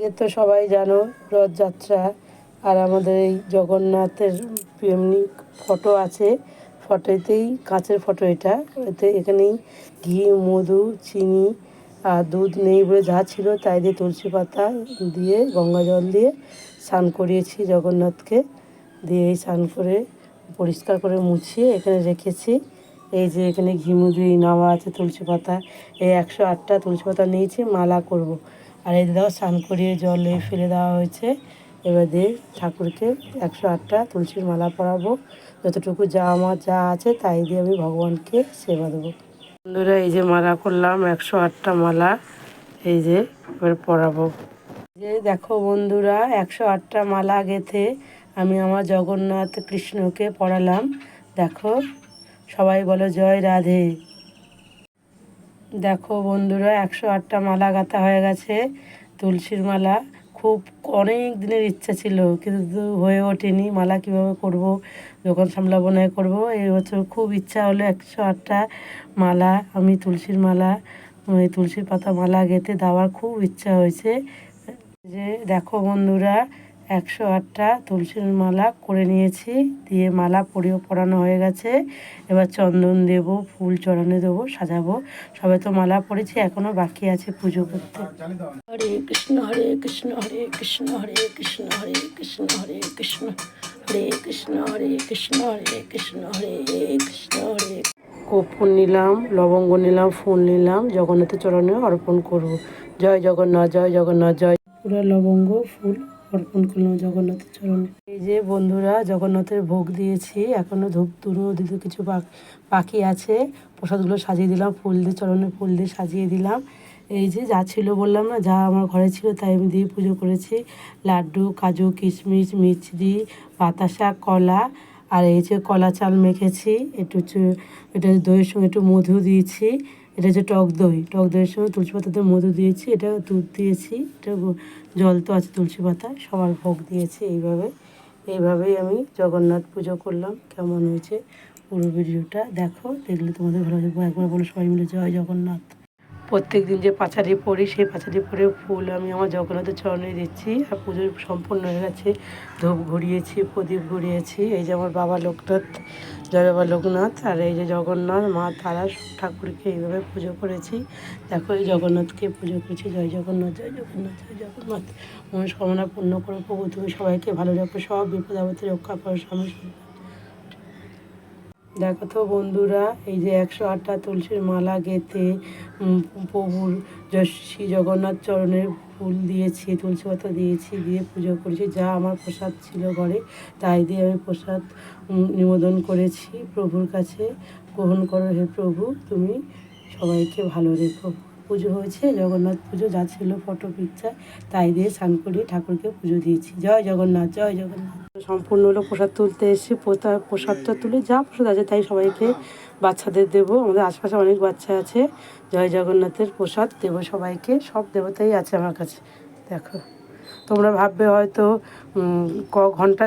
আজকে তো সবাই জানো রথযাত্রা আর আমাদের এই জগন্নাথের এমনি ফটো আছে। ফটোতেই কাঁচের ফটো এটা। এতে এখানেই ঘি, মধু, চিনি আর দুধ নেই বলে যা ছিল তাই দিয়ে তুলসী পাতা দিয়ে, গঙ্গা জল দিয়ে স্নান করিয়েছি জগন্নাথকে। দিয়ে এই স্নান করে পরিষ্কার করে মুছিয়ে এখানে রেখেছি। এই যে এখানে ঘি, মধু, এই নেওয়া আছে, তুলসী পাতা। এই একশো আটটা তুলসী পাতা নিয়েছি, মালা করব। আর এই দাও স্নান করিয়ে জল জলে ফেলে দেওয়া হয়েছে। এবার দিয়ে ঠাকুরকে একশো আটটা তুলসীর মালা পরাবো। যতটুকু যা আমার যা আছে, তাই দিয়ে আমি ভগবানকে সেবা দেবো। বন্ধুরা, এই যে মালা করলাম, একশো আটটা মালা এই যে এবার পরাবো। যে দেখো বন্ধুরা, একশো আটটা মালা গেথে আমি আমার জগন্নাথ কৃষ্ণকে পড়ালাম দেখো, সবাই বলো জয় রাধে। দেখো বন্ধুরা, একশো আটটা মালা গাঁথা হয়ে গেছে, তুলসীর মালা। খুব অনেক দিনের ইচ্ছা ছিল, কিন্তু হয়ে ওঠেনি। মালা কীভাবে করব, দোকান সামলাবো না করব। এই বছর খুব ইচ্ছা হলো একশো আটটা মালা, আমি তুলসীর মালা, ওই তুলসীর পাতা মালা গেঁথে দেওয়ার খুব ইচ্ছা হয়েছে। যে দেখো বন্ধুরা একশো আটটা তুলসীর মালা করে নিয়েছি দিয়ে মালা পরিয়ে পরানো হয়ে গেছে এবার চন্দন দেব ফুল চড়ানো দেবো সাজাবো সবাই তো মালা পরেছি এখনও বাকি আছে পুজো করতে হরে কৃষ্ণ হরে কৃষ্ণ হরে কৃষ্ণ হরে কৃষ্ণ হরে কৃষ্ণ হরে কৃষ্ণ হরে কৃষ্ণ হরে কৃষ্ণ হরে কৃষ্ণ হরে কৃষ্ণ হরে কর্পূর নিলাম লবঙ্গ নিলাম ফুল নিলাম জগন্নাথের চরণে অর্পণ করব জয় জগন্নাথ জয় জগন্নাথ জয় পুরা লবঙ্গ ফুল অর্পণ করলাম জগন্নাথের চরণে। এই যে বন্ধুরা, জগন্নাথের ভোগ দিয়েছি, এখনও ধূপ তুলো দিতে কিছু বাকি আছে। প্রসাদগুলো সাজিয়ে দিলাম, ফুল দিয়ে, চরণে ফুল দিয়ে সাজিয়ে দিলাম। এই যে যা ছিল বললাম না, যা আমার ঘরে ছিল তাই আমি দিয়ে পুজো করেছি। লাড্ডু, কাজু, কিশমিশ মিচড়ি বাতাসা, কলা, আর এই যে কলা চাল মেখেছি, একটু এটা দইয়ের সঙ্গে একটু মধু দিয়েছি। এটা হচ্ছে টক দই, টক দইয়ের সময় তুলসী পাতাতে মধু দিয়েছি, এটা দুধ দিয়েছি, এটা জল তো আছে তুলসী পাতা সবার ভোগ দিয়েছি এইভাবে। এইভাবেই আমি জগন্নাথ পুজো করলাম, কেমন হয়েছে পুরো ভিডিওটা দেখো, দেখলে তোমাদের ভালো লাগবে। একবার বলো সবাই মিলে জয় জগন্নাথ। প্রত্যেক দিন যে পাঁচারি পড়ি, সেই পাঁচারি পরে ফুল আমি আমার জগন্নাথের চরণে দিচ্ছি আর পুজো সম্পূর্ণ হয়ে গেছে। ধূপ ঘুরিয়েছি, প্রদীপ ঘুরিয়েছি। এই যে আমার বাবা লোকনাথ, জয় বাবা লোকনাথ আর এই যে জগন্নাথ, মা তারা ঠাকুরকে এইভাবে পুজো করেছি। দেখো এই জগন্নাথকে পুজো করেছি। জয় জগন্নাথ জয় জগন্নাথ জয় জগন্নাথ। মনস্কামনা পূর্ণ করো প্রভু, তুমি সবাইকে ভালো রাখো। সব বিপদ আপদে রক্ষা করো, স্বামী। দেখো তো বন্ধুরা, এই যে একশো আটটা তুলসীর মালা গেঁথে প্রভুর শ্রী জগন্নাথ চরণের ফুল দিয়েছি, তুলসী পাতা দিয়েছি, দিয়ে পুজো করেছি। যা আমার প্রসাদ ছিল ঘরে, তাই দিয়ে আমি প্রসাদ নিবেদন করেছি প্রভুর কাছে। গ্রহণ করো হে প্রভু, তুমি সবাইকে ভালো রেখো। পুজো হয়েছে, জগন্নাথ পুজো, যা ছিল ফটো পিকচার তাই দিয়ে স্নান করিয়ে ঠাকুরকে পুজো দিয়েছি। জয় জগন্নাথ জয় জগন্নাথ। সম্পূর্ণ হলো প্রসাদ তুলতে এসে প্রসাদটা তুলে যা প্রসাদ আছে তাই সবাইকে বাচ্চাদের দেবো। আমাদের আশপাশে অনেক বাচ্চা আছে। জয় জগন্নাথের প্রসাদ দেবো সবাইকে, সব দেবতাই আছে আমার কাছে। দেখো, তোমরা ভাববে হয়তো ক ঘণ্টা